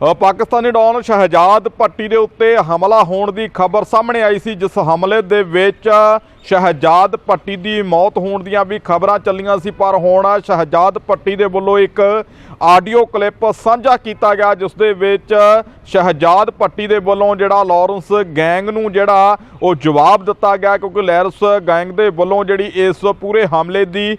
Pakistani Don Shehzad Bhatti ਦੇ ਉੱਤੇ ਹਮਲਾ ਹੋਣ ਦੀ ਖਬਰ ਸਾਹਮਣੇ ਆਈ ਸੀ, ਜਿਸ ਹਮਲੇ ਦੇ ਵਿੱਚ ਸ਼ਹਿਜਾਦ ਭੱਟੀ ਦੀ ਮੌਤ ਹੋਣ ਦੀਆਂ ਵੀ ਖਬਰਾਂ ਚੱਲੀਆਂ ਸੀ, ਪਰ ਹੁਣ ਸ਼ਹਿਜਾਦ ਭੱਟੀ ਦੇ ਵੱਲੋਂ ਇੱਕ ਆਡੀਓ ਕਲਿੱਪ ਸਾਂਝਾ ਕੀਤਾ ਗਿਆ, ਜਿਸ ਦੇ ਵਿੱਚ ਸ਼ਹਿਜਾਦ ਭੱਟੀ ਦੇ ਵੱਲੋਂ ਜਿਹੜਾ ਲਾਰੈਂਸ ਗੈਂਗ ਨੂੰ ਜਿਹੜਾ ਉਹ ਜਵਾਬ ਦਿੱਤਾ ਗਿਆ, ਕਿਉਂਕਿ ਲਾਰੈਂਸ ਗੈਂਗ ਦੇ ਵੱਲੋਂ ਜਿਹੜੀ ਇਸ ਪੂਰੇ ਹਮਲੇ ਦੀ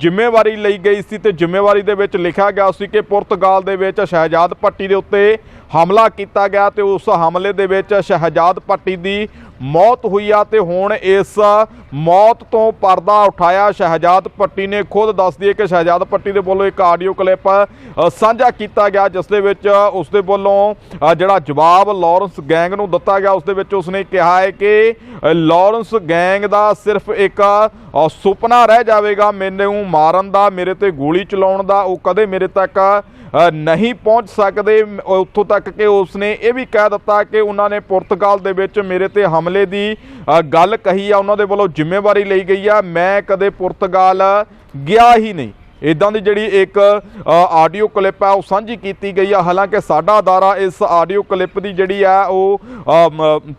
ਜ਼ਿੰਮੇਵਾਰੀ ਲਈ ਗਈ ਸੀ ਤੇ ਜ਼ਿੰਮੇਵਾਰੀ ਦੇ ਵਿੱਚ ਲਿਖਿਆ ਗਿਆ ਸੀ ਕਿ ਪੁਰਤਗਾਲ ਦੇ ਵਿੱਚ ਸ਼ਹਿਜਾਦ ਭੱਟੀ ਦੇ ਉੱਤੇ ਹਮਲਾ ਕੀਤਾ ਗਿਆ ਤੇ ਉਸ ਹਮਲੇ ਦੇ ਵਿੱਚ ਸ਼ਹਿਜਾਦ ਭੱਟੀ ਦੀ ਮੌਤ ਹੋਈ ਆ ਤੇ ਹੁਣ ਇਸ ਮੌਤ ਤੋਂ ਪਰਦਾ ਉਠਾਇਆ ਸ਼ਹਿਜਾਦ ਭੱਟੀ ਨੇ। ਖੁਦ ਦੱਸਦੀ ਹੈ ਕਿ ਸ਼ਹਿਜਾਦ ਭੱਟੀ ਦੇ ਵੱਲੋਂ ਇੱਕ ਆਡੀਓ ਕਲਿੱਪ ਸਾਂਝਾ ਕੀਤਾ ਗਿਆ ਜਿਸ ਦੇ ਵਿੱਚ ਉਸ ਦੇ ਵੱਲੋਂ ਜਿਹੜਾ ਜਵਾਬ ਲਾਰੈਂਸ ਗੈਂਗ ਨੂੰ ਦਿੱਤਾ ਗਿਆ ਉਸ ਦੇ ਵਿੱਚ ਉਸਨੇ ਕਿਹਾ ਹੈ ਕਿ ਅ, ਲਾਰੈਂਸ ਗੈਂਗ ਦਾ ਸਿਰਫ ਇੱਕ ਸੁਪਨਾ ਰਹਿ ਜਾਵੇਗਾ ਮੈਨੂੰ ਮਾਰਨ ਦਾ ਮੇਰੇ ਤੇ ਗੋਲੀ ਚਲਾਉਣ ਦਾ ਉਹ ਕਦੇ ਮੇਰੇ ਤੱਕ ਨਹੀਂ ਪਹੁੰਚ ਸਕਦੇ। ਉੱਥੋਂ ਤੱਕ ਕਿ ਉਸਨੇ ਇਹ ਵੀ ਕਹਿ ਦਿੱਤਾ ਕਿ ਉਹਨਾਂ ਨੇ ਪੁਰਤਗਾਲ ਦੇ ਵਿੱਚ ਮੇਰੇ ਤੇ ਹਮਲੇ ਦੀ ਗੱਲ ਕਹੀ ਆ, ਉਹਨਾਂ ਦੇ ਵੱਲੋਂ ਜ਼ਿੰਮੇਵਾਰੀ ਲਈ ਗਈ ਆ। ਮੈਂ ਕਦੇ ਪੁਰਤਗਾਲ ਗਿਆ ਹੀ ਨਹੀਂ। ਇਦਾਂ ਦੀ ਜਿਹੜੀ ਇੱਕ ਆਡੀਓ ਕਲਿੱਪ ਹੈ ਉਹ ਸਾਂਝੀ ਕੀਤੀ ਗਈ ਆ। ਹਾਲਾਂਕਿ ਸਾਡਾ ਅਦਾਰਾ ਇਸ ਆਡੀਓ ਕਲਿੱਪ ਦੀ ਜਿਹੜੀ ਆ, ਉਹ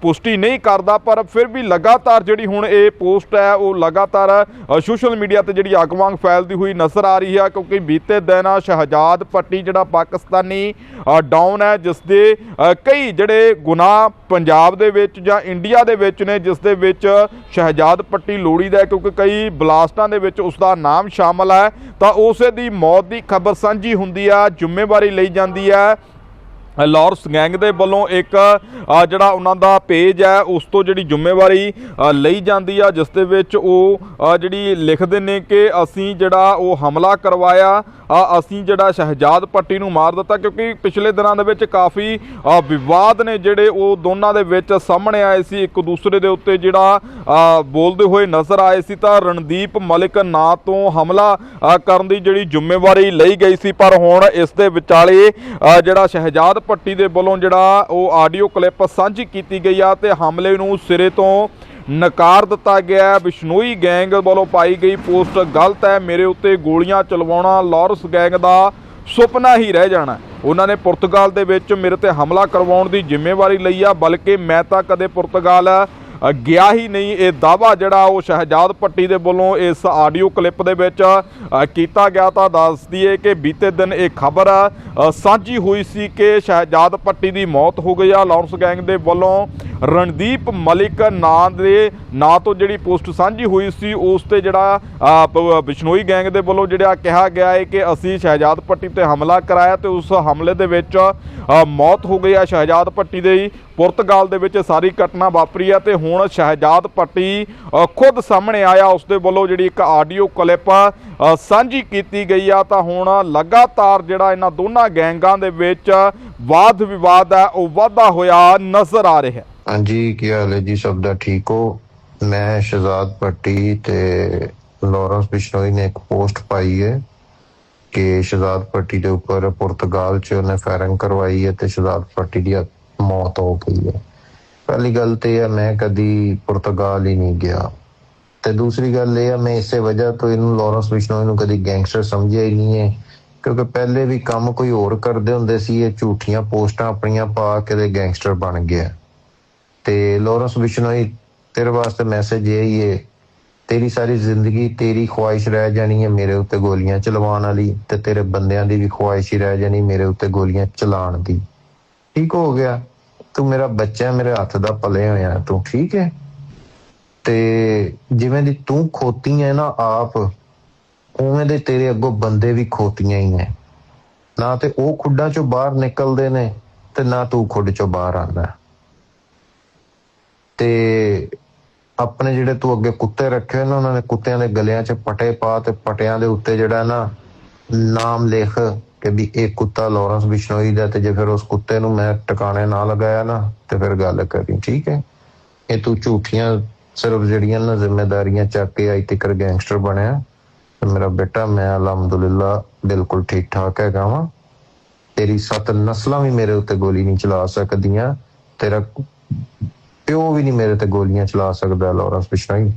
ਪੁਸ਼ਟੀ ਨਹੀਂ ਕਰਦਾ, ਪਰ ਫਿਰ ਵੀ ਲਗਾਤਾਰ ਜਿਹੜੀ ਹੁਣ ਇਹ ਪੋਸਟ ਹੈ, ਉਹ ਲਗਾਤਾਰ ਸੋਸ਼ਲ ਮੀਡੀਆ ਤੇ ਜਿਹੜੀ ਅੱਗ ਵਾਂਗ ਫੈਲਦੀ ਹੋਈ ਨਜ਼ਰ ਆ ਰਹੀ ਹੈ, ਕਿਉਂਕਿ ਬੀਤੇ ਦਿਨ ਆ ਸ਼ਹਜਾਦ ਪੱਟੀ ਜਿਹੜਾ ਪਾਕਿਸਤਾਨੀ ਡਾਊਨ ਹੈ, ਜਿਸ ਦੇ ਕਈ ਜਿਹੜੇ ਗੁਨਾਹ ਪੰਜਾਬ ਦੇ ਵਿੱਚ ਜਾਂ ਇੰਡੀਆ ਦੇ ਵਿੱਚ ਨੇ, ਜਿਸ ਦੇ ਵਿੱਚ ਸ਼ਹਿਜਾਦ ਪੱਟੀ ਲੋੜੀ ਦਾ ਕਿਉਂਕਿ ਕਈ ਬਲਾਸਟਾਂ ਦੇ ਵਿੱਚ ਉਸ ਦਾ ਨਾਮ ਸ਼ਾਮਲ ਹੈ। ਤਾਂ ਉਸੇ ਦੀ ਮੌਤ ਦੀ ਖਬਰ ਸਾਂਝੀ ਹੁੰਦੀ ਆ, ਜ਼ਿੰਮੇਵਾਰੀ ਲਈ ਜਾਂਦੀ ਹੈ ਲਾਰੈਂਸ ਗੈਂਗ ਦੇ ਵੱਲੋਂ ਇੱਕ ਜਿਹੜਾ ਉਹਨਾਂ ਦਾ ਪੇਜ ਹੈ, ਉਸ ਤੋਂ ਜਿਹੜੀ ਜ਼ਿੰਮੇਵਾਰੀ ਲਈ ਜਾਂਦੀ ਆ, ਜਿਸ ਦੇ ਵਿੱਚ ਉਹ ਜਿਹੜੀ ਲਿਖਦੇ ਨੇ ਕਿ ਅਸੀਂ ਜਿਹੜਾ ਉਹ ਹਮਲਾ ਕਰਵਾਇਆ ਅਸੀਂ ਜਿਹੜਾ ਸ਼ਹਿਜਾਦ ਪੱਟੀ ਨੂੰ ਮਾਰ ਦਿੱਤਾ ਕਿਉਂਕਿ ਪਿਛਲੇ ਦਿਨਾਂ ਦੇ ਵਿੱਚ ਕਾਫੀ ਵਿਵਾਦ ਨੇ ਜਿਹੜੇ ਉਹ ਦੋਨਾਂ ਦੇ ਵਿੱਚ ਸਾਹਮਣੇ ਆਏ ਸੀ। ਇੱਕ ਦੂਸਰੇ ਦੇ ਉੱਤੇ ਜਿਹੜਾ ਬੋਲਦੇ ਹੋਏ ਨਜ਼ਰ ਆਏ ਸੀ ਤਾਂ ਰਣਦੀਪ ਮਲਿਕ ਨਾਂ ਤੋਂ ਹਮਲਾ ਕਰਨ ਦੀ ਜਿਹੜੀ ਜ਼ਿੰਮੇਵਾਰੀ ਲਈ ਗਈ ਸੀ। ਪਰ ਹੁਣ ਇਸ ਦੇ ਵਿਚਾਲੇ ਜਿਹੜਾ ਸ਼ਹਿਜਾਦ ਭੱਟੀ ਦੇ ਵੱਲੋਂ ਜਿਹੜਾ ਉਹ ਆਡੀਓ ਕਲਿੱਪ ਸਾਂਝੀ ਕੀਤੀ ਗਈ ਆ ਤੇ ਹਮਲੇ ਨੂੰ ਸਿਰੇ ਤੋਂ ਨਕਾਰ ਦਿੱਤਾ ਗਿਆ ਵਿਸ਼ਨੋਈ ਗੈਂਗ ਵੱਲੋਂ ਪਾਈ ਗਈ ਪੋਸਟ ਗਲਤ ਹੈ। ਮੇਰੇ ਉੱਤੇ ਗੋਲੀਆਂ ਚਲਵਾਉਣਾ ਲਾਰੈਂਸ ਗੈਂਗ ਦਾ ਸੁਪਨਾ ਹੀ ਰਹਿ ਜਾਣਾ ਉਹਨਾਂ ਨੇ ਪੁਰਤਗਾਲ ਦੇ ਵਿੱਚ ਮੇਰੇ ਤੇ ਹਮਲਾ ਕਰਵਾਉਣ ਦੀ ਜ਼ਿੰਮੇਵਾਰੀ ਲਈ ਆ, ਬਲਕਿ ਮੈਂ ਤਾਂ ਕਦੇ ਪੁਰਤਗਾਲ ਗਿਆ ਹੀ ਨਹੀਂ। ਇਹ ਦਾਵਾ ਜਿਹੜਾ ਉਹ ਸ਼ਹਿਜਾਦ ਭੱਟੀ ਦੇ ਵੱਲੋਂ ਇਸ ਆਡੀਓ ਕਲਿੱਪ ਦੇ ਵਿੱਚ ਕੀਤਾ ਗਿਆ ਤਾਂ ਦੱਸ ਦਈਏ ਕਿ ਬੀਤੇ ਦਿਨ ਇਹ ਖਬਰ ਸਾਂਝੀ ਹੋਈ ਸੀ ਕਿ ਸ਼ਹਿਜਾਦ ਭੱਟੀ ਦੀ ਮੌਤ ਹੋ ਗਈ ਆ। ਲਾਰੈਂਸ ਗੈਂਗ ਦੇ ਵੱਲੋਂ ਰਣਦੀਪ ਮਲਿਕ ਨਾਂ ਦੇ, ਨਾਂ ਤੋਂ ਜਿਹੜੀ ਪੋਸਟ ਸਾਂਝੀ ਹੋਈ ਸੀ, ਉਸ ਤੇ ਜਿਹੜਾ ਬਿਸ਼ਨੋਈ ਗੈਂਗ ਦੇ ਵੱਲੋਂ ਜਿਹੜਾ ਕਿਹਾ ਗਿਆ ਹੈ ਕਿ ਅਸੀਂ ਸ਼ਹਿਜਾਦ ਭੱਟੀ ਤੇ ਹਮਲਾ ਕਰਾਇਆ ਤੇ ਉਸ ਹਮਲੇ ਦੇ ਵਿੱਚ ਮੌਤ ਹੋ ਗਈ ਆ ਸ਼ਹਿਜਾਦ ਭੱਟੀ ਦੇ। ਪੁਰਤਗਾਲ ਦੇ ਵਿੱਚ ਸਾਰੀ ਘਟਨਾ ਵਾਪਰੀ ਹੈ ਤੇ ਹੁਣ ਸ਼ਹਿਜਾਦ ਭੱਟੀ ਖੁਦ ਸਾਹਮਣੇ ਆਇਆ, ਉਸ ਦੇ ਵੱਲੋਂ ਜਿਹੜੀ ਇੱਕ ਆਡੀਓ ਕਲਿੱਪ ਸਾਂਝੀ ਕੀਤੀ ਗਈ ਆ। ਤਾਂ ਹੁਣ ਲਗਾਤਾਰ ਜਿਹੜਾ ਇਹਨਾਂ ਦੋਨਾਂ ਗੈਂਗਾਂ ਦੇ ਵਿੱਚ ਵਾਦ ਵਿਵਾਦ ਹੈ, ਉਹ ਵਾਧਾ ਹੋਇਆ ਨਜ਼ਰ ਆ ਰਿਹਾ ਹਾਂਜੀ, ਕੀ ਹਾਲ ਹੈ ਜੀ? ਸਭ ਦਾ ਠੀਕ ਹੋ? ਮੈਂ ਸ਼ਹਜ਼ਾਦ ਪੱਟੀ ਤੇ ਲਾਰੈਂਸ ਬਿਸ਼ਨੋਈ ਨੇ ਇੱਕ ਪੋਸਟ ਪਾਈ ਹੈ ਕਿ ਸ਼ਹਜ਼ਾਦ ਪੱਟੀ ਦੇ ਉੱਪਰ ਪੁਰਤਗਾਲ 'ਚ ਉਹਨੇ ਫਾਇਰਿੰਗ ਕਰਵਾਈ ਹੈ ਤੇ ਸ਼ਹਜ਼ਾਦ ਪੱਟੀ ਦੀ ਮੌਤ ਹੋ ਗਈ ਹੈ। ਪਹਿਲੀ ਗੱਲ ਤੇ ਇਹ ਹੈ ਮੈਂ ਕਦੀ ਪੁਰਤਗਾਲ ਹੀ ਨਹੀਂ ਗਿਆ। ਤੇ ਦੂਸਰੀ ਗੱਲ ਇਹ ਆ, ਮੈਂ ਇਸੇ ਵਜ੍ਹਾ ਤੋਂ ਇਹਨੂੰ ਲਾਰੈਂਸ ਬਿਸ਼ਨੋਈ ਨੂੰ ਕਦੀ ਗੈਂਗਸਟਰ ਸਮਝਿਆ ਹੀ ਨਹੀਂ ਹੈ। ਕਿਉਂਕਿ ਪਹਿਲੇ ਵੀ ਕੰਮ ਕੋਈ ਹੋਰ ਕਰਦੇ ਹੁੰਦੇ ਸੀ, ਇਹ ਝੂਠੀਆਂ ਪੋਸਟਾਂ ਆਪਣੀਆਂ ਪਾ ਕੇ ਤੇ ਗੈਂਗਸਟਰ ਬਣ ਗਿਆ। ਤੇ ਲਾਰੈਂਸ ਬਿਸ਼ਨੋਈ ਤੇਰੇ ਵਾਸਤੇ ਮੈਸੇਜ ਇਹ ਹੈ ਤੇਰੀ ਸਾਰੀ ਜ਼ਿੰਦਗੀ ਤੇਰੀ ਖੁਆਇਸ਼ ਰਹਿ ਜਾਣੀ ਹੈ ਮੇਰੇ ਉੱਤੇ ਗੋਲੀਆਂ ਚਲਵਾਉਣ ਵਾਲੀ ਤੇ ਤੇਰੇ ਬੰਦਿਆਂ ਦੀ ਵੀ ਖੁਆਇਸ਼ ਹੀ ਰਹਿ ਜਾਣੀ ਮੇਰੇ ਉੱਤੇ ਗੋਲੀਆਂ ਚਲਾਉਣ ਦੀ। ਠੀਕ ਹੋ ਗਿਆ। ਤੂੰ ਮੇਰਾ ਬੱਚਾ ਮੇਰੇ ਹੱਥ ਦਾ ਪਲੇ ਹੋਇਆ ਤੂੰ, ਠੀਕ ਹੈ? ਤੇ ਜਿਵੇਂ ਦੀ ਤੂੰ ਖੋਤੀ ਹੈ ਨਾ ਆਪ, ਉਵੇਂ ਦੇ ਤੇਰੇ ਅੱਗੋਂ ਬੰਦੇ ਵੀ ਖੋਤੀਆਂ ਹੀ ਨੇ ਨਾ ਤੇ ਉਹ ਖੁੱਡਾਂ ਚੋਂ ਬਾਹਰ ਨਿਕਲਦੇ ਨੇ ਤੇ ਨਾ ਤੂੰ ਖੁੱਡ ਚੋਂ ਬਾਹਰ ਆਉਂਦਾ। ਤੇ ਆਪਣੇ ਜਿਹੜੇ ਤੂੰ ਅੱਗੇ ਕੁੱਤੇ ਰੱਖੇ ਹੋਏ ਨੇ, ਉਹਨਾਂ ਨੇ ਕੁੱਤਿਆਂ ਦੇ ਗਲਿਆਂ 'ਚ ਪਟੇ ਪਾ ਤੇ ਪਟਿਆਂ ਦੇ ਉੱਤੇ ਜਿਹੜਾ ਨਾ ਨਾਮ ਲਿਖ ਕਿ ਵੀ ਇਹ ਕੁੱਤਾ ਲਾਰੈਂਸ ਬਿਸ਼ਨੋਈ ਦਾ ਤੇ ਜੇ ਫਿਰ ਉਸ ਕੁੱਤੇ ਨੂੰ ਮੈਂ ਟਿਕਾਣੇ ਨਾ ਲਗਾਇਆ ਨਾ, ਤੇ ਫਿਰ ਗੱਲ ਕਰੀ, ਠੀਕ ਹੈ? ਇਹ ਤੂੰ ਝੂਠੀਆਂ ਸਿਰਫ ਜਿਹੜੀਆਂ ਨਾ ਜ਼ਿੰਮੇਵਾਰੀਆਂ ਚੱਕ ਕੇ ਆਈ ਤੱਕ ਗੈਂਗਸਟਰ ਬਣਿਆ, ਤੇ ਮੇਰਾ ਬੇਟਾ, ਮੈਂ ਅਲਹਮਦੁਲਿਲਾ ਬਿਲਕੁਲ ਠੀਕ ਠਾਕ ਹੈਗਾ ਵਾਂ। ਤੇਰੀ ਸੱਤ ਨਸਲਾਂ ਵੀ ਮੇਰੇ ਉੱਤੇ ਗੋਲੀ ਨਹੀਂ ਚਲਾ ਸਕਦੀਆਂ, ਤੇਰਾ ਪਿਓ ਵੀ ਨਹੀਂ ਮੇਰੇ ਤੇ ਗੋਲੀਆਂ ਚਲਾ ਸਕਦਾ ਲਾਰੈਂਸ ਬਿਸ਼ਨੋਈ